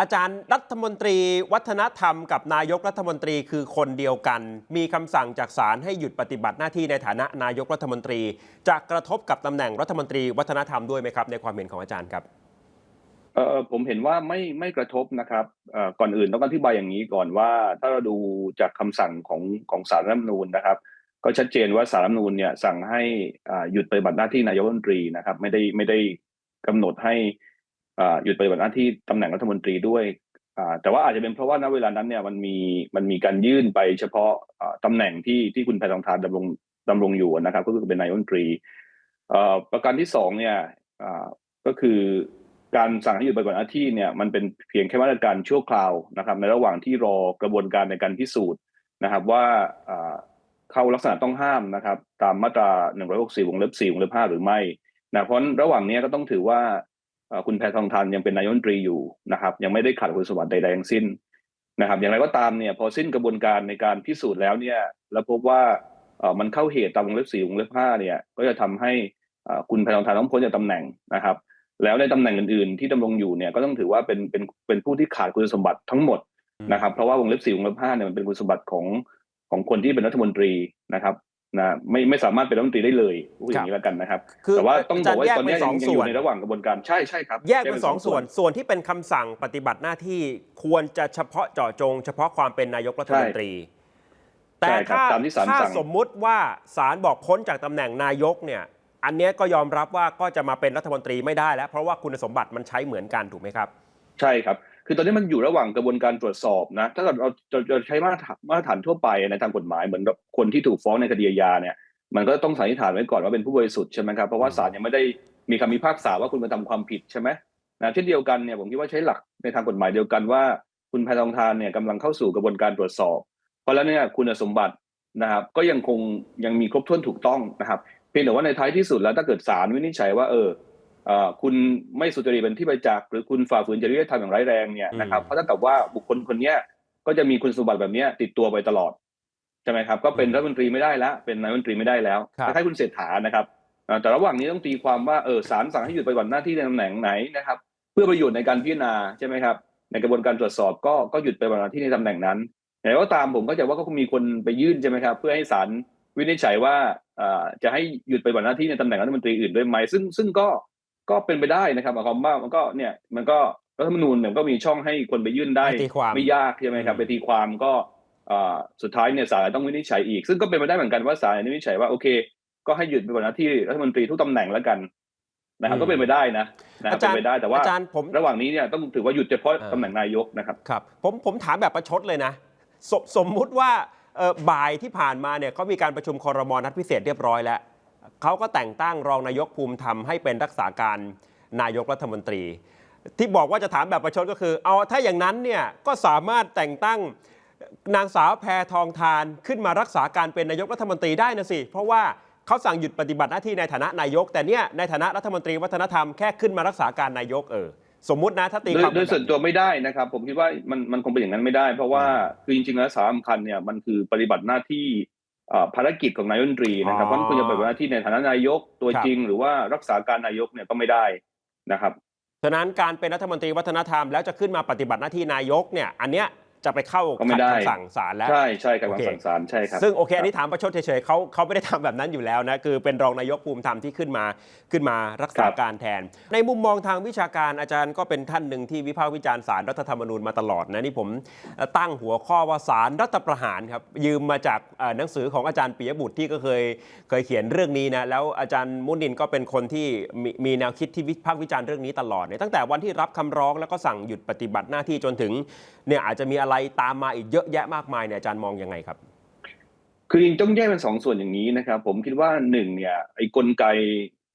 อาจารย์รัฐมนตรีวัฒนธรรมกับนายกรัฐมนตรีคือคนเดียวกัน มีคำสั่งจากศาลให้หยุดปฏิบัติหน้าที่ในฐานะนายกรัฐมนตรี จะกระทบกับตำแหน่งรัฐมนตรีวัฒนธรรมด้วยไหมครับ ในความเห็นของอาจารย์ครับเออผมเห็นว่าไม่ไม่กระทบนะครับเออก่อนอื่นต้องอธิบายอย่างนี้ก่อนว่าถ้าเราดูจากคำสั่งของของศาลรัฐธรรมนูญนะครับ ก็ชัดเจนว่าศาลรัฐธรรมนูญเนี่ยสั่งให้อ่าหยุดปฏิบัติหน้าที่นายกรัฐมนตรีนะครับ ไม่ได้ไม่ได้กำหนดให้ หยุดปฏิบัติหน้าที่ตำแหน่งรัฐมนตรีด้วยแต่ว่าอาจจะเป็นเพราะว่าณเวลานั้นเนี่ยมันมีมันมีการยื่นไปเฉพาะอ่าตำแหน่งที่ที่คุณแพทองทานดำรงดำรงอยู่นะครับ ก็คือเป็นนายกรัฐมนตรีประการที่สองเนี่ยก็คือการสั่งให้หยุดปฏิบัติหน้าที่เนี่ยมันเป็นเพียงแค่มาตรการชั่วคราวนะครับ ในระหว่างที่รอกระบวนการในการพิสูจน์นะครับว่าเข้าลักษณะต้องห้ามนะครับ ตามมาตรา 164 วงเล็บ 4 วงเล็บ 5 หรือไม่นะเพราะระหว่างนี้ก็ต้องถือว่า คุณแพทองทานยังเป็นนายมนตรีอยู่นะครับ ยังไม่ได้ขาดคุณสมบัติใดๆทั้งสิ้นนะครับ อย่างไรก็ตามเนี่ยพอสิ้นกระบวนการในการพิสูจน์แล้วเนี่ยแล้วพบว่ามันเข้าเหตุตามวงเล็บ4วงเล็บ5เนี่ยก็จะทำให้คุณแพทองทานต้องพ้นจากตำแหน่งนะครับ แล้วในตำแหน่งอื่นๆ ที่ดำรงอยู่เนี่ยก็ต้องถือว่าเป็นเป็นเป็นผู้ที่ขาดคุณสมบัติทั้งหมดนะครับ เพราะว่าวงเล็บสี่วงเล็บห้าเนี่ยมันเป็นคุณสมบัติของของคนที่เป็นรัฐมนตรีนะครับ นะไม่ไม่สามารถเป็นรัฐมนตรีได้เลยพูดอย่างนี้แล้วกันนะครับคือแต่ว่าต้องบอกว่าอาจารย์ตอนนี้แยกเป็นสยัองงยังส่อวนยู่ในระหว่างกระบวนการใช่ใช่ครับ แยกเป็นสองส่วนส่วนที่เป็นคำสั่งปฏิบัติหน้าที่ควรจะเฉพาะเจาะจง เฉพาะความเป็นนายกรัฐมนตรี แต่ใช่ครับถ้าตามที่ศาลถ้าสั่งสมมุติว่าศาลบอกพ้นจากตำแหน่งนายกเนี่ย อันเนี้ยก็ยอมรับว่าก็จะมาเป็นรัฐมนตรีไม่ได้แล้ว เพราะว่าคุณสมบัติมันใช้เหมือนกันถูกไหมครับ ใช่ครับ คือตอนนี้มันอยู่ระหว่างกระบวนการตรวจสอบนะ ถ้าเกิดเราจะใช้มาตรฐานมาตรฐานทั่วไปในทางกฎหมายเหมือนคนที่ถูกฟ้องในคดีอาเนี่ย มันก็ต้องสันนิษฐานไว้ก่อนว่าเป็นผู้บริสุทธิ์ใช่ไหมครับ เพราะว่าศาลยังไม่ได้มีคำพิพากษาว่าคุณมาทำความผิดใช่ไหมนะเช่นเดียวกันเนี่ยผมคิดว่าใช้หลักในทางกฎหมายเดียวกันว่า คุณแพทองทานเนี่ยกำลังเข้าสู่กระบวนการตรวจสอบ เพราะแล้วเนี่ยคุณสมบัตินะครับ ก็ยังคงยังมีครบถ้วนถูกต้องนะครับ เพียงแต่ว่าในท้ายที่สุดแล้วถ้าเกิดศาลวินิจฉัยว่าเออ คุณไม่สุจริตเป็นที่ประจักษ์หรือคุณฝ่าฝืนจริยธรรมอย่างร้ายแรงเนี่ยนะครับอืมเพราะเท่ากับว่าบุคคลคนเนี้ยก็จะมีคุณสมบัติแบบเนี้ยติดตัวไปตลอดใช่ไหมครับ ก็เป็นรัฐมนตรีไม่ได้แล้ว เป็นนายกรัฐมนตรีไม่ได้แล้วครับคล้ายๆคุณเศรษฐานะครับอ่าแต่ระหว่างนี้ต้องตีความว่าเออศาลสั่งให้หยุดไปฏิบัติหน้าที่ในตำแหน่งไหนนะครับ เพื่อประโยชน์ในการพิจารณาใช่ไหมครับ ในกระบวนการตรวจสอบก็ก็หยุดไปฏิบัติหน้าที่ในตำแหน่งนั้นอย่างไรก็ตามผมก็จะว่าก็คงมีคนไปยื่นใช่ไหมครับ เพื่อให้ศาลวินิจฉัยว่าอ่าจะให้หยุดไปฏิบัติหน้าที่ในตำแหน่งรัฐมนตรีอื่นด้วยไหมซึ่งซึ่งก็ ก็เป็นไปได้นะครับหมายความว่ามันก็เนี่ยมันก็รัฐธรรมนูญเนี่ยก็มีช่องให้คนไปยื่นได้ให้ตีความไม่ยากใช่ไหมครับอืมไปตีความก็อ่าสุดท้ายเนี่ยศาลต้องวินิจฉัยอีก ซึ่งก็เป็นไปได้เหมือนกันว่าศาลวินิจฉัยว่าโอเค ก็ให้หยุดปฏิบัติหน้าที่รัฐมนตรีทุกตำแหน่งแล้วกันนะครับก็เป็นไปได้นะนะครับอาจารย์เป็นไปได้แต่ว่าอาจารย์ผมระหว่างนี้เนี่ยต้องถือว่าหยุดเฉพาะอ่าตำแหน่งนายกนะครับครับผมผมถามแบบประชดเลยนะสสมมุติว่าเอ่อบ่ายที่ผ่านมาเนี่ยเขามีการประชุมคอรมอนัดพิเศษเรียบร้อยแล้ว เขาก็แต่งตั้งรองนายกภูมิธรรมให้เป็นรักษาการนายกรัฐมนตรี ที่บอกว่าจะถามแบบประชดก็คือ เอาถ้าอย่างนั้นเนี่ยก็สามารถแต่งตั้งนางสาวแพทองทานขึ้นมารักษาการเป็นนายกรัฐมนตรีได้นะสิ เพราะว่าเขาสั่งหยุดปฏิบัติหน้าที่ในฐานะนายก แต่เนี่ยในฐานะรัฐมนตรีวัฒนธรรมแค่ขึ้นมารักษาการนายกเออสมมุตินะถ้าตีความโดยส่วนตัวไม่ได้นะครับ ผมคิดว่ามันมันคงเป็นอย่างนั้นไม่ได้ เพราะว่าคือจริงๆแล้วสาระสำคัญเนี่ยมันคือปฏิบัติหน้าที่ ภารกิจของนายกรัฐมนตรีนะครับเพราะฉะนั้นคุณจะปฏิบัติหน้าที่ในฐานะนายกตัวจริง หรือว่ารักษาการนายกเนี่ยก็ไม่ได้นะครับฉะนั้นการเป็นรัฐมนตรีวัฒนธรรมแล้วจะขึ้นมาปฏิบัติหน้าที่นายกเนี่ยอันเนี้ย จะไปเข้าก็ไม่ขัดได้ คำสั่งศาลแล้ว ใช่ใช่ครับโอเค คำสั่งศาลใช่ครับซึ่งโอเคอันนี้ถามประชดเฉยๆเขาเขาไม่ได้ทำแบบนั้นอยู่แล้วนะ คือเป็นรองนายกภูมิธรรมที่ขึ้นมาขึ้นมารักษาการแทน ในมุมมองทางวิชาการอาจารย์ก็เป็นท่านหนึ่งที่วิพากษ์วิจารณ์สารรัฐธรรมนูญมาตลอดนะนี่ผมเอ่อตั้งหัวข้อว่าสารรัฐประหารครับยืมมาจากเอ่อหนังสือของอาจารย์ปิยบุตรที่ก็เคยเคยเขียนเรื่องนี้นะแล้วอาจารย์มุนินก็เป็นคนที่มีมีแนวคิดที่วิพากษ์วิจารณ์เรื่องนี้ตลอดเนี่ยตั้งแต่วันที่รับคำร้องแล้วก็สั่งหยุดปฏิบัติหน้าที่จนถึงเนี่ยอาจจะมีอะไรไรตามมาอีกเยอะแยะมากมายเนี่ยอาจารย์มองยังไงครับ คือจริงต้องแยกเป็นสองส่วนอย่างนี้นะครับ ผมคิดว่าหนึ่งเนี่ยไอ้กลไก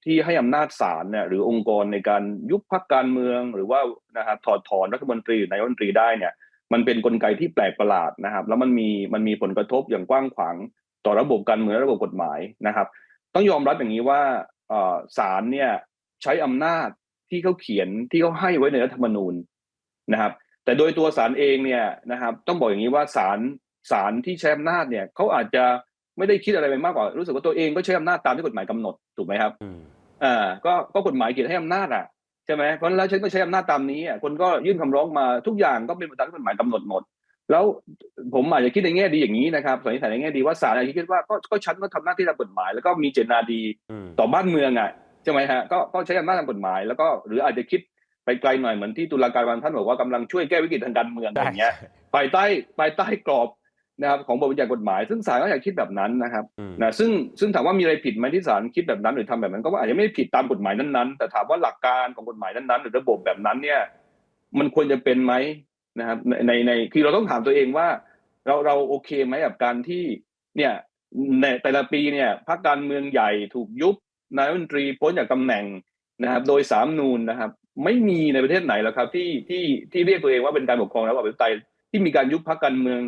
ที่ให้อำนาจศาลเนี่ยหรือองค์กรในการยุบพักการเมือง หรือว่านะครับถอดถอนรัฐมนตรีหรือนายกรัฐมนตรีได้เนี่ย มันเป็นกลไกที่แปลกประหลาดนะครับ แล้วมันมีมันมีผลกระทบอย่างกว้างขวางต่อระบบการเมืองระบบกฎหมายนะครับ ต้องยอมรับอย่างนี้ว่าศาลเนี่ยใช้อำนาจที่เขาเขียนที่เขาให้ไว้ในรัฐธรรมนูญนะครับ แต่โดยตัวศาลเองเนี่ยนะครับ ต้องบอกอย่างนี้ว่าศาลศาลที่ใช้อำนาจเนี่ยเขาอาจจะไม่ได้คิดอะไรไปมากกว่า รู้สึกว่าตัวเองก็ใช้อำนาจตามที่กฎหมายกำหนดถูกไหมครับอืมอ่าก็ก็กฎหมายเขียนให้อำนาจอะใช่ไหมเพราะฉะนั้นแล้วฉันก็ใช้อำนาจตามนี้อะคนก็ยื่นคำร้องมาทุกอย่างก็เป็นไปตามที่กฎหมายกำหนดหมด แล้วผมอาจจะคิดในแง่ดีอย่างนี้นะครับสันนิษฐานในแง่ดีว่าศาลอาจจะคิดว่าก็ก็ฉันก็ทำหน้าที่ตามกฎหมาย แล้วก็มีเจตนาดีอืมต่อบ้านเมืองอะใช่ไหมฮะก็ก็ใช้อำนาจตามกฎหมาย แล้วก็หรืออาจจะคิด ไปไกลหน่อยเหมือนที่ตุลาการบางท่านบอกว่ากำลังช่วยแก้วิกฤตทางการเมืองอะไรอย่างเงี้ยภายใต้ภายใต้กรอบนะครับของบทบัญญัติกฎหมาย ซึ่งศาลก็อยากคิดแบบนั้นนะครับอืมนะซึ่งซึ่งถามว่ามีอะไรผิดไหมที่ศาลคิดแบบนั้น หรือทำแบบนั้นก็ว่าอาจจะไม่ได้ผิดตามกฎหมายนั้นๆ แต่ถามว่าหลักการของกฎหมายนั้นๆ หรือระบบแบบนั้นเนี่ย มันควรจะเป็นไหมนะครับในในในคือเราต้องถามตัวเองว่า เราเราโอเคไหมกับการที่เนี่ยในแต่ละปีเนี่ยพรรคการเมืองใหญ่ถูกยุบนายรัฐมนตรีพ้นจากตำแหน่งนะครับ โดยสามนูนนะครับ ไม่มีในประเทศไหนแล้วครับที่ที่ที่เรียกตัวเองว่าเป็นการปกครองระบอบประชาธิปไตยที่มีการยุบพรรคการเมือง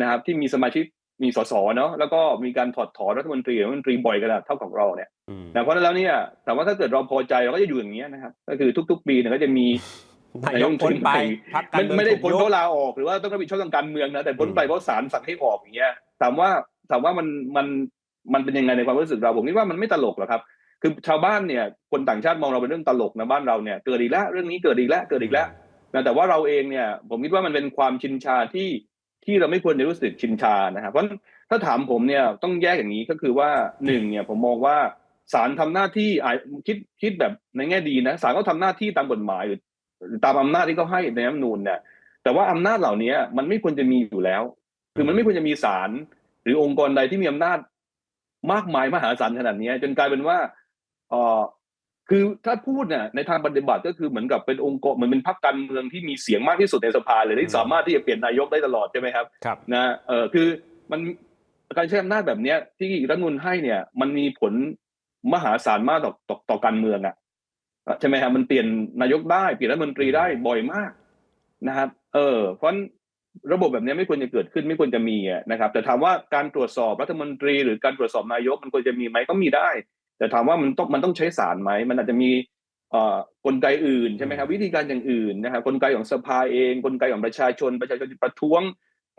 นะครับ ที่มีสมาชิกมีสสเนาะแล้วก็มีการถอดถอนรัฐมนตรีรัฐมนตรีบ่อยขนาดเท่าของเราเนี่ยอืมนะเพราะฉะนั้นแล้วเนี่ยถามว่าถ้าเกิดเราพอใจเราก็จะอยู่อย่างนี้ยนะครับ ก็คือทุก ๆ ปีเนี่ยก็จะมีนายกพ้นไปพักการไม่เมืองไม่ได้ถูกพ้นยเพกราะลาออกหรือว่าต้องรับผิดชอบทางการเมืองนะแต่พ้นอืมไปเพราะศาลสั่งให้ออกอย่างเงี้ยถามว่าถามว่ามันมันมันเป็นยังไงในความรู้สึกเราผมคิดว่ามันไม่ตลกหรอกครับ คือชาวบ้านเนี่ยคนต่างชาติมองเราเป็นเรื่องตลกนะบ้านเราเนี่ยเกิดอีกแล้วเรื่องนี้เกิดอีกแล้วเกิดอีกแล้วนะแต่ว่าเราเองเนี่ยผมคิดว่ามันเป็นความชินชาที่ที่เราไม่ควรจะรู้สึกชินชานะครับเพราะถ้าถามผมเนี่ยต้องแยกอย่างนี้ก็คือว่าหนึ่งเนี่ยผมมองว่าศาลทำหน้าที่อะคิดคิดแบบในแง่ดีนะศาลก็ทำหน้าที่ตามกฎหมายหรือหรือตามอำนาจที่เขาให้ในรัฐธรรมนูญเนี่ยแต่ว่าอำนาจเหล่านี้มันไม่ควรจะมีอยู่แล้ว คือมันไม่ควรจะมีศาลหรือองค์กรใดที่มีอำนาจมากมายมหาศาลขนาดนี้จนกลายเป็นว่า เออคือถ้าพูดเนี่ยในทางปฏิบัติก็คือเหมือนกับเป็นองค์กรเหมือนเป็นพรรคการเมืองที่มีเสียงมากที่สุดในสภาเลยที่สามารถที่จะเปลี่ยนนายกได้ตลอดใช่ไหมครับครับนะเออคือมันการใช้อำนาจแบบเนี้ยที่รัฐธรรมนูลให้เนี่ย มันมีผลมหาศาลมากต่อต่อต่อการเมืองอะใช่ไหมครับมันเปลี่ยนนายกได้เปลี่ยนรัฐมนตรีได้บ่อยมากนะครับ เออ เพราะฉะนั้นระบบแบบนี้ไม่ควรจะเกิดขึ้นไม่ควรจะมีอะนะครับ แต่ถามว่าการตรวจสอบรัฐมนตรี หรือการตรวจสอบนายกมันควรจะมีไหมก็มีได้ แต่ถามว่ามันต้องมันต้องใช้ศาลไหมมันอาจจะมีเอ่อกลไกอื่นใช่ไหมครับวิธีการอย่างอื่นนะครับกลไกของสภาเองกลไกของประชาชน ประชาชนที่ประท้วง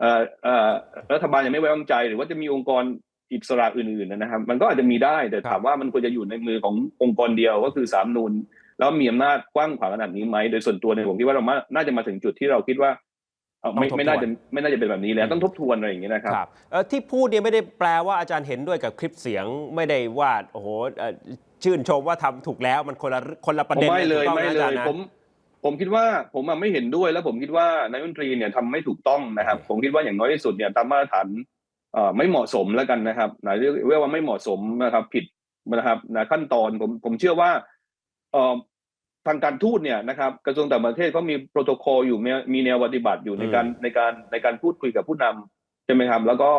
เอ่อเอ่อรัฐบาลยังไม่ไว้วางใจ หรือว่าจะมีองค์กรอิสระอื่นๆนะครับ มันก็อาจจะมีได้แต่ถามว่ามันควรจะอยู่ในมือขององค์กรเดียวก็คือสามนูนแล้วมีอำนาจกว้างขวางขนาดนี้ไหมโดยส่วนตัวเนี่ยผมคิดว่าเรามาน่าจะมาถึงจุดที่เราคิดว่าเอ่อ ไม่ต้องทบทวนไม่น่าจะไม่น่าจะเป็นแบบนี้แล้วต้องทบทวนอะไรอย่างเงี้ยนะครับครับเอ่อที่พูดเนี่ยไม่ได้แปลว่าอาจารย์เห็นด้วยกับคลิปเสียงไม่ได้ว่าโอ้โหเอ่อชื่นชมว่าทำถูกแล้วมันคนละคนละประผมเด็นไม่เลยถูกต้องไม่นะเลอาจารยย์นะผมผมคิดว่าผมอะไม่เห็นด้วยแล้วผมคิดว่านายกรัฐมนตรีเนี่ยทำไม่ถูกต้องนะครับ ผมคิดว่าอย่างน้อยที่สุดเนี่ยตามมาตรฐานเอ่อไม่เหมาะสมแล้วกันนะครับนะเรียกเรียกว่าไม่เหมาะสมนะครับ ผิดนะครับนะขั้นตอนผมผมเชื่อว่าเอ่อ ทางการทูตเนี่ยนะครับกระทรวงต่างประเทศเขามีโปรโตโคอลอยู่มีมีแนวปฏิบัติอยู่ในการในการในการพูดคุยกับผู้นำใช่ไหมครับ แล้วก็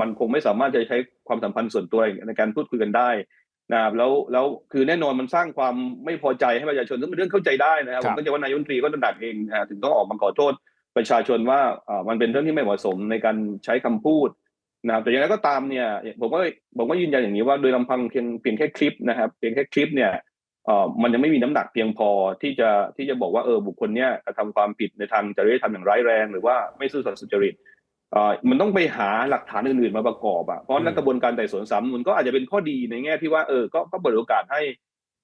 มันคงไม่สามารถจะใช้ความสัมพันธ์ส่วนตัวในการพูดคุยกันได้นะครับแล้วแล้วคือแน่นอนมันสร้างความไม่พอใจให้ประชาชนซึ่งเป็นเรื่องเข้าใจได้นะครับคผรับมก็จะว่านายกรัฐมนตรีก็ตระหนักเองนะฮะถึงต้องออกมาขอโทษประชาชนว่าอ่ามันเป็นเรื่องที่ไม่เหมาะสมในการใช้คำพูดนะครับแต่อย่างไรก็ตามเนี่ยผมก็ผมก็ยืนยันอย่างนี้ว่าโดยลำพังเพียงเพียงแค่คลิปนะครับเพียงแค่คลิปเนี่ย เอ่อมันยังไม่มีน้ำหนักเพียงพอที่จะที่จะบอกว่าเออบุคคลเนี้ยกระทำความผิดในทางจริยธรรมอย่างร้ายแรง หรือว่าไม่ซื่อสัตย์สุจริตเอ่อมันต้องไปหาหลักฐานอื่นๆมาประกอบอะเพราะฉะนั้นอืมกระบวนการไต่สวนสามนุนก็อาจจะเป็นข้อดีในแง่ที่ว่าเออก็ก็เปิดโอกาสให้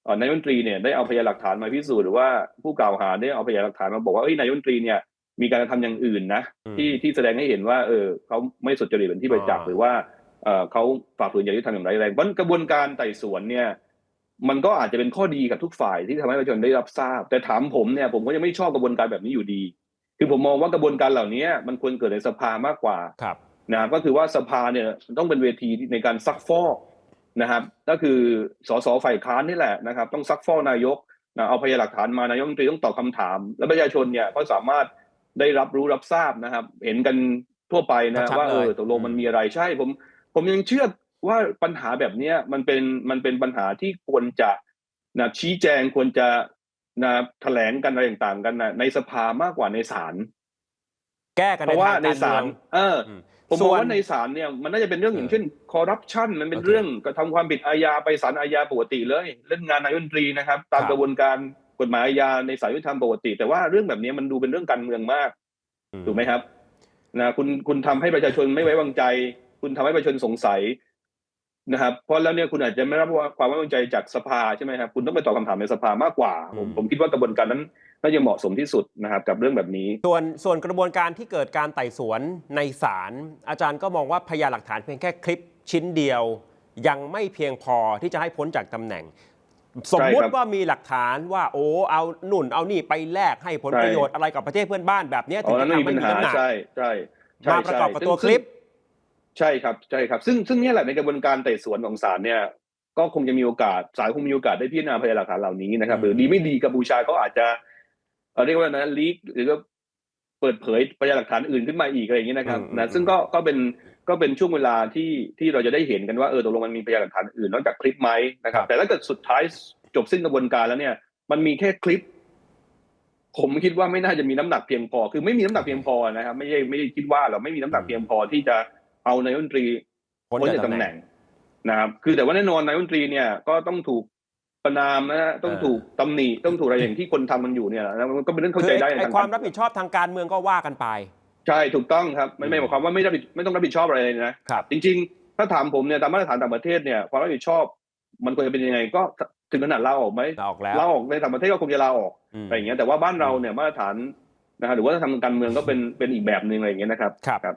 เอ่อนายกรัฐมนตรีเนี่ยได้เอาพยานหลักฐานมาพิสูจน์หรือว่าผู้กล่าวหาได้เอาพยานหลักฐานมาบอกว่าเอ้ยนายกรัฐมนตรีเนี่ยมีการกระทำอย่างอื่นนะอืมที่ที่แสดงให้เห็นว่า เออเขาไม่สุจริตเป็นที่ประจักษ์อ่าหรือว่าเออเขาฝ่าฝืนจริยธรรมอย่างร้ายแรงเพราะฉะนั้นกระบวนการไต่สวนเนี่ย มันก็อาจจะเป็นข้อดีกับทุกฝ่ายที่ทำให้ประชาชนได้รับทราบ แต่ถามผมเนี่ยผมก็ยังไม่ชอบกระบวนการแบบนี้อยู่ดี คือผมมองว่ากระบวนการเหล่านี้มันควรเกิดในสภามากกว่าครับนะครับก็คือว่าสภาเนี่ยต้องเป็นเวทีในการซักฟอกนะครับ ก็คือสสฝ่ายค้านนี่แหละนะครับ ต้องซักฟอกนายกนะเอาพยานหลักฐานมานายกรัฐมนตรีต้องตอบคำถาม แล้วประชาชนเนี่ยก็สามารถได้รับรู้รับทราบนะครับ เห็นกันทั่วไปนะชัดๆว่าเออเลยตกลงมันอืมมีอะไรใช่ผมผมยังเชื่อ ว่าปัญหาแบบเนี้ยมันเป็นมันเป็นปัญหาที่ควรจะนะชี้แจงควรจะนะแถลงกันอะไรต่างๆกันนะในสภามากกว่าในศาลแก้กันเพราะว่าทงในกรศาลเมืองเอออืมผมมส่องวนว่าในศาลเนี่ยมันน่าจะเป็นเรื่องอย่างเช่นคอร์รัปชันมันเป็นโอเคเรื่องกระทำความผิดอาญาไปศาลอาญาปกติเลย เล่นงานนายกรัฐมนตรีนะครับ ตามครับกระบวนการกฎหมายอาญาในศาลยุติธรรมปกติ แต่ว่าเรื่องแบบนี้มันดูเป็นเรื่องการเมืองมากอืถูกไหมครับนะคุณคุณทำให้ประชาชนไม่ไว้วางใจ คุณทำให้ประชาชนสงสัย นะครับเพราะแล้วเนี่ยคุณอาจจะไม่รับความไว้วางใจจากสภาใช่ไหมครับคุณต้องไปตอบคำถามในสภามากกว่าผมอืมผมคิดว่ากระบวนการนั้นน่าจะเหมาะสมที่สุดนะครับกับเรื่องแบบนี้ ส่วนส่วนกระบวนการที่เกิดการไต่สวนในศาลอาจารย์ก็มองว่าพยานหลักฐานเพียงแค่คลิปชิ้นเดียว ยังไม่เพียงพอที่จะให้พ้นจากตำแหน่ง สมมุใช่ครัติบว่ามีหลักฐานว่าโอ้เอาหนุนเอานี่ไปแลกให้ผลใช่ประโยชน์อะไรกับประเทศเพื่อนบ้านแบบเนี้ยอ๋ถึองนั้จะนไม่มีทำให้ปัญมีหาน้ำหนักใช่ใช่ใช่มาประกอบกับตัวคซึ่งลิป ใช่ครับใช่ครับ ซึ่งซึ่งเนี่ยแหละในกระบวนการไต่สวนของศาลเนี่ย ก็คงจะมีโอกาสศาลคงมีโอกาสได้พิจารณาพยานหลักฐานเหล่านี้นะครับอืมหรือดีไม่ดีกัมพูชาก็อาจจะเอ่อเรียกว่านะลีกหรือก็เปิดเผยพยานหลักฐานอื่นขึ้นมาอีกอะไรอย่างนี้นะครับนะซึ่งก็ก็เป็นก็เป็นช่วงเวลาที่ที่เราจะได้เห็นกันว่าเออตกลงมันมีพยานหลักฐานอื่นนอกจากคลิปไหมนะครับ แต่ถ้าเกิดสุดท้ายจบสิ้นกระบวนการแล้วเนี่ย มันมีแค่คลิป ผมคิดว่าไม่น่าจะมีน้ำหนักเพียงพอ คือไม่มีน้ำหนักเพียงพอนะครับ ไม่ใช่ไม่ได้คิดว่าเราไม่มีน้ำหนักเพียงพอที่จะ เอานายกรัฐมนตรีพ้นพ้นจาจากกตำตำแหแหน่น่งงนะครับคือแต่ว่าแน่นอนนายกรัฐมนตรีเนี่ยก็ต้องถูกประนามนะฮะต้องเออถูกตำหนิต้องถูกอะไรอย่างที่คนทำมันอยู่เนี่ยนะมันก็เป็นเรื่องเข้าคือใจไอ้ได้ไอ้ในทงความรับผิดชอบทางการเมืองก็ว่ากันไป ใช่ถูกต้องครับไม่อืมไม่หมายความว่าไม่รับผิดไม่ต้องรับผิดชอบอะไรเลยนะครับจริง ๆ ถ้าถามผมเนี่ยตามมาตรฐานต่างประเทศเนี่ยความรับผิดชอบ มันควรจะเป็นยังไงก็ถึงขนาดลาออกไหมลาออกแล้วลาออกในต่างประเทศก็คงจะลาออกอืมอะไรอย่างเงี้ยแต่ว่าบ้านเราเนี่ยมาตรฐานนะฮะหรือว่าทางการเมืองก็เป็นเป็นอีกแบบหนึ่งอะไรอย่างเงี้ยนะครับครับครับ